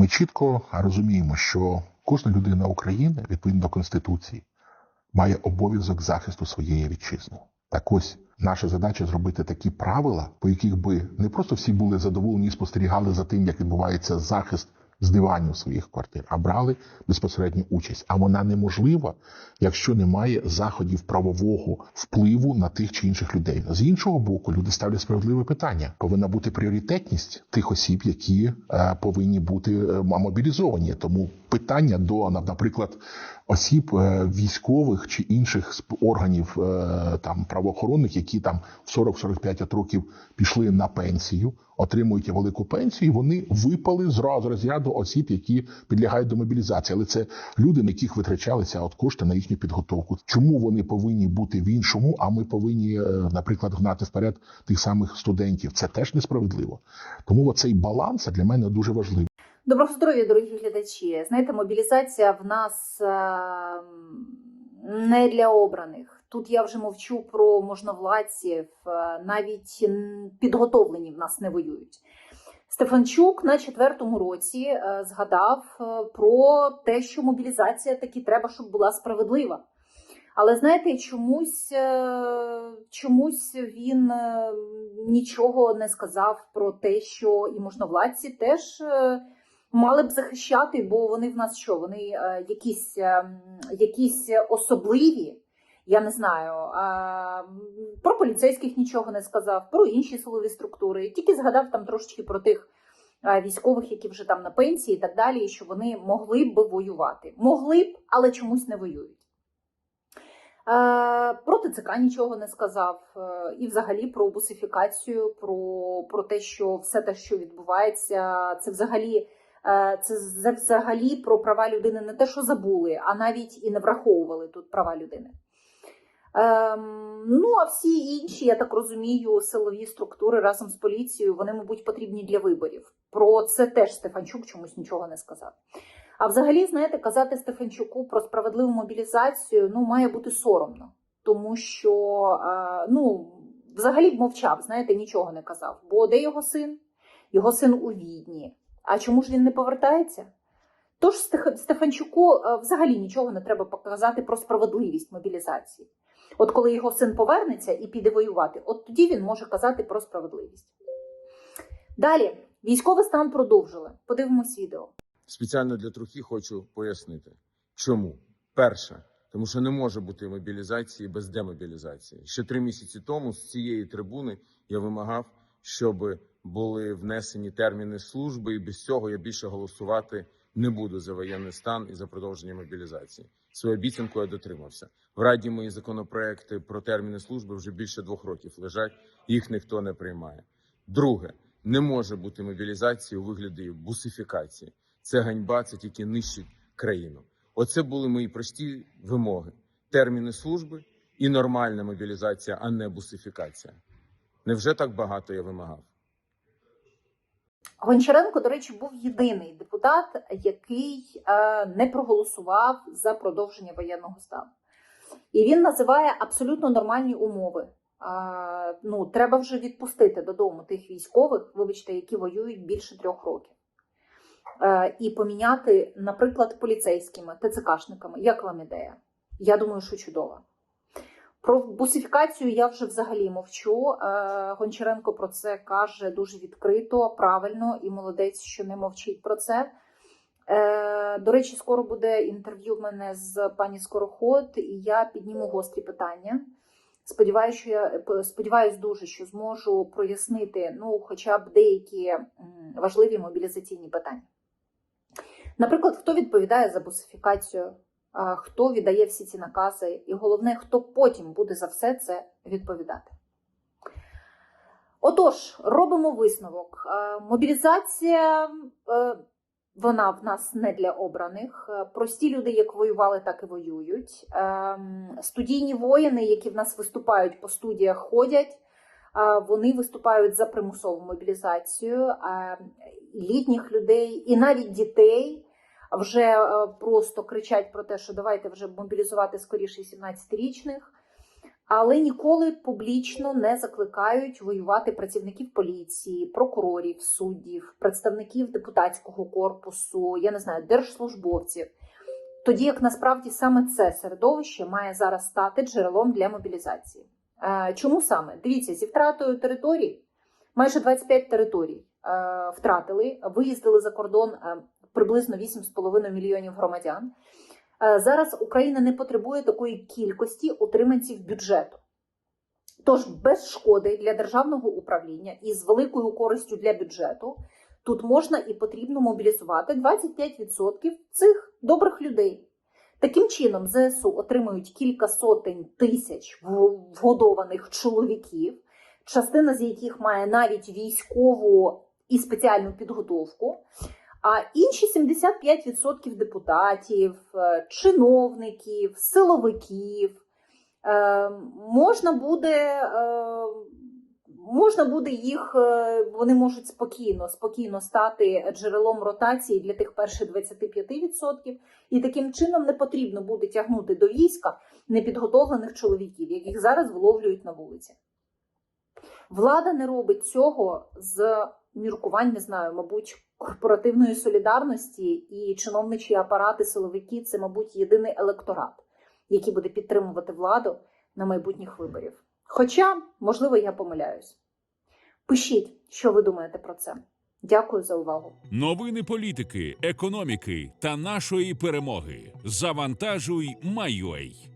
Ми чітко розуміємо, що кожна людина України, відповідно до Конституції, має обов'язок захисту своєї вітчизни. Так ось наша задача зробити такі правила, по яких би не просто всі були задоволені і спостерігали за тим, як відбувається захист з диванів своїх квартир, а брали безпосередню участь. А вона неможлива, якщо немає заходів правового впливу на тих чи інших людей. З іншого боку, люди ставлять справедливе питання: повинна бути пріоритетність тих осіб, які е, повинні бути е, мобілізовані. Тому питання до наприклад осіб е, військових чи інших органів е, там правоохоронних, які там в 40-45 років пішли на пенсію, отримують велику пенсію. Вони випали зразу розряду осіб, які підлягають до мобілізації. Але це люди, на яких витрачалися от кошти на їхню підготовку. Чому вони повинні бути в іншому? А ми повинні, е, наприклад, гнати вперед тих самих студентів. Це теж несправедливо. Тому оцей баланс для мене дуже важливий. Доброго здоров'я, дорогі глядачі. Знаєте, мобілізація в нас е, не для обраних. Тут я вже мовчу про можновладців, е, навіть підготовлені в нас не воюють. Стефанчук на четвертому році е, згадав е, про те, що мобілізація таки треба, щоб була справедлива. Але знаєте, чомусь, чомусь він нічого не сказав про те, що і можновладці теж мали б захищати, бо вони в нас що? Вони е, якісь, е, якісь особливі. Я не знаю, а, про поліцейських нічого не сказав, про інші силові структури. Тільки згадав там трошечки про тих а, військових, які вже там на пенсії і так далі, що вони могли б воювати. Могли б, але чомусь не воюють. Е, Про ТЦК нічого не сказав, е, і взагалі про бусифікацію, про, про те, що все те, що відбувається, це взагалі, е, це взагалі про права людини не те, що забули, а навіть і не враховували тут права людини. Ем, ну, а всі інші, я так розумію, силові структури разом з поліцією, вони, мабуть, потрібні для виборів. Про це теж Стефанчук чомусь нічого не сказав. А взагалі, знаєте, казати Стефанчуку про справедливу мобілізацію ну, має бути соромно, тому що е, ну, взагалі б мовчав, знаєте, нічого не казав. Бо де його син? Його син у Відні. А чому ж він не повертається? Тож Стефанчуку е, взагалі нічого не треба показати про справедливість мобілізації. От коли його син повернеться і піде воювати, от тоді він може казати про справедливість. Далі, військовий стан продовжили. Подивимось відео. Спеціально для трухи хочу пояснити, чому. Перше, тому що не може бути мобілізації без демобілізації. Ще три місяці тому з цієї трибуни я вимагав, щоб були внесені терміни служби, і без цього я більше голосувати не буду за воєнний стан і за продовження мобілізації. Свою обіцянку я дотримався. В раді мої законопроекти про терміни служби вже більше двох років лежать, їх ніхто не приймає. Друге, не може бути мобілізації у вигляді бусифікації. Це ганьба, це тільки нищить країну. Оце були мої прості вимоги: терміни служби і нормальна мобілізація, а не бусифікація. Невже так багато я вимагав? Гончаренко, до речі, був єдиний депутат, який е, не проголосував за продовження воєнного стану. І він називає абсолютно нормальні умови. Е, ну, треба вже відпустити додому тих військових, вибачте, які воюють більше трьох років. Е, і поміняти, наприклад, поліцейськими, ТЦКшниками. Як вам ідея? Я думаю, що чудово. Про бусифікацію я вже взагалі мовчу. Е, Гончаренко про це каже дуже відкрито, правильно і молодець, що не мовчить про це. Е, До речі, скоро буде інтерв'ю в мене з пані Скороход, і я підніму гострі питання. Сподіваюся, що я сподіваюсь дуже, що зможу прояснити ну, хоча б деякі важливі мобілізаційні питання. Наприклад, хто відповідає за бусифікацію, хто віддає всі ці накази, і головне, хто потім буде за все це відповідати. Отож, робимо висновок. Е, Мобілізація е, вона в нас не для обраних. Е, Прості люди, як воювали, так і воюють. Ем, Студійні воїни, які в нас виступають по студіях, ходять. Вони виступають за примусову мобілізацію літніх людей і навіть дітей вже е, просто кричать про те, що давайте вже мобілізувати скоріше 17-річних. але ніколи публічно не закликають воювати працівників поліції, прокурорів, суддів, представників депутатського корпусу, я не знаю, держслужбовців. Тоді як насправді саме це середовище має зараз стати джерелом для мобілізації. Е, Чому саме? Дивіться, зі втратою територій, майже 25 територій е, втратили, виїздили за кордон приблизно 8,5 мільйонів громадян. Е, Зараз Україна не потребує такої кількості утриманців бюджету. Тож без шкоди для державного управління і з великою користю для бюджету тут можна і потрібно мобілізувати 25% цих добрих людей. Таким чином, ЗСУ отримують кілька сотень тисяч вгодованих чоловіків, частина з яких має навіть військову і спеціальну підготовку. А інші 75% депутатів, е, чиновників, силовиків е, можна буде. е, Можна буде їх, вони можуть спокійно, спокійно стати джерелом ротації для тих перших 25%, і таким чином не потрібно буде тягнути до війська непідготовлених чоловіків, яких зараз виловлюють на вулиці. Влада не робить цього з міркувань, не знаю, мабуть, корпоративної солідарності і чиновничі апарати, силовики це, мабуть, єдиний електорат, який буде підтримувати владу на майбутніх виборів. Хоча, можливо, я помиляюсь. Пишіть, що ви думаєте про це. Дякую за увагу. Новини політики, економіки та нашої перемоги. Завантажуй, майой.